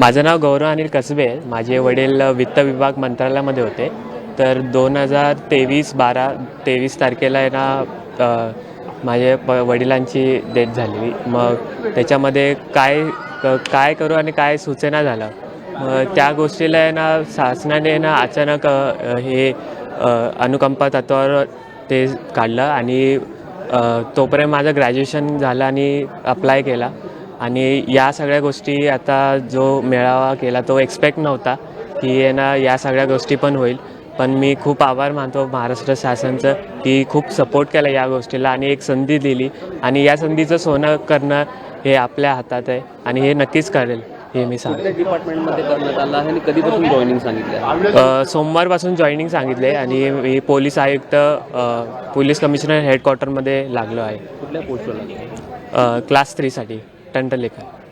माझं नाव गौरव अनिल कसबे. आहे माझे वडील वित्त विभाग मंत्रालयामध्ये होते. तर दोन हजार तेवीस बारा तेवीस तारखेला आहे ना माझे प वडिलांची डेथ झाली. मग त्याच्यामध्ये काय काय करू आणि काय सूचना झालं? मग त्या गोष्टीला आहे ना शासनाने ना अचानक हे अनुकंपा तत्वावर ते काढलं आणि तोपर्यंत माझं ग्रॅज्युएशन झालं आणि अप्लाय केला. आणि या सगळ्या गोष्टी आता जो मेळावा केला तो एक्सपेक्ट नव्हता की आहे ना या सगळ्या गोष्टी पण होईल. पण मी खूप आभार मानतो महाराष्ट्र शासनचं की खूप सपोर्ट केला या गोष्टीला आणि एक संधी दिली. आणि या संधीचं सोनं करणं हे आपल्या हातात आहे आणि हे नक्कीच करेल हे मी सांगतो डिपार्टमेंटमध्ये करण्यात आलं आहे आणि कधीपासून जॉईनिंग सांगितलं सोमवारपासून जॉईनिंग सांगितले आणि मी पोलीस आयुक्त पोलीस कमिशनर हेडक्वार्टरमध्ये लागलो आहे. कुठल्या अ, क्लास थ्रीसाठी टँटल लेखन